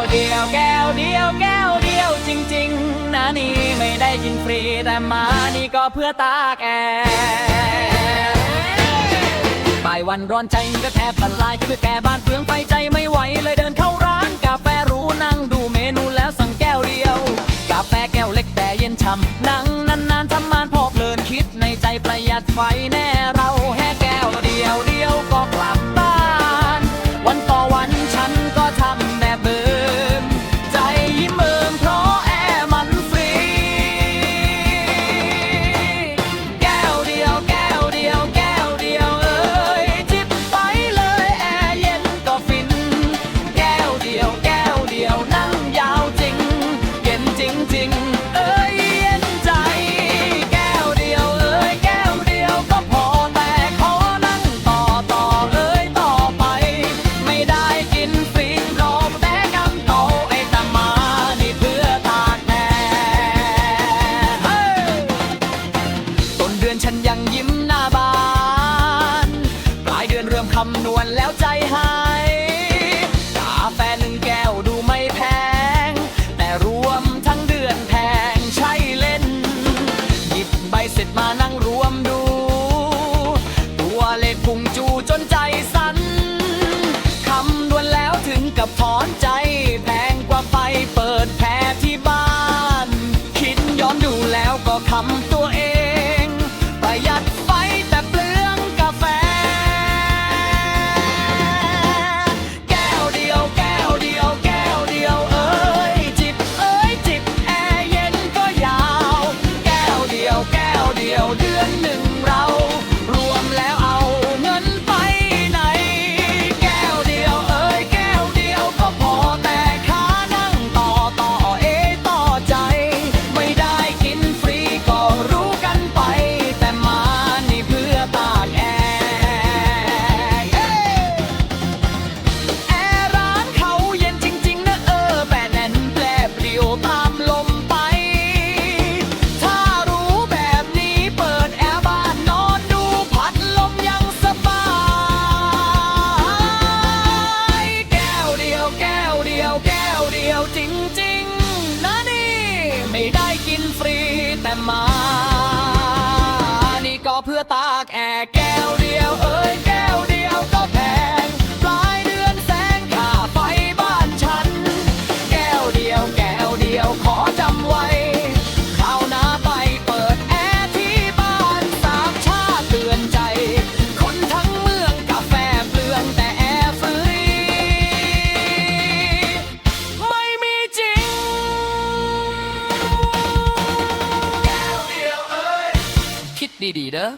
วเดียวแก้วเดียวแก้วเดียวจริง ๆ นะนี่ไม่ได้กินฟรี แต่มานี่ก็เพื่อตาแกแอบ่ายวันร้อนใจก็แทบละลายเพื่อแก่บ้านเฟืองไปใจไม่ไหวเลยเดินเข้าร้านกาแฟรู้นั่งดูเมนูแล้วสั่งแก้วเดียว กาแฟแก้วเล็กแต่เย็นช่ำนั่งนานๆทำมานพอเพลินคิดในใจประหยัดไฟแน่เราแค่แก้วเดียวันยังยิ้มหน้าบาน ปลายเดือนเริ่มคำนวณแล้วใจหายกาแฟหนึ่งแก้วดูไม่แพง แต่รวมทั้งเดือนแพงใช่เล่น หยิบใบเสร็จมานั่งรวมดู ตัวเลขพุ่งจูจน มา นี่ก็เพื่อตากแอร คิดดีๆเด้อ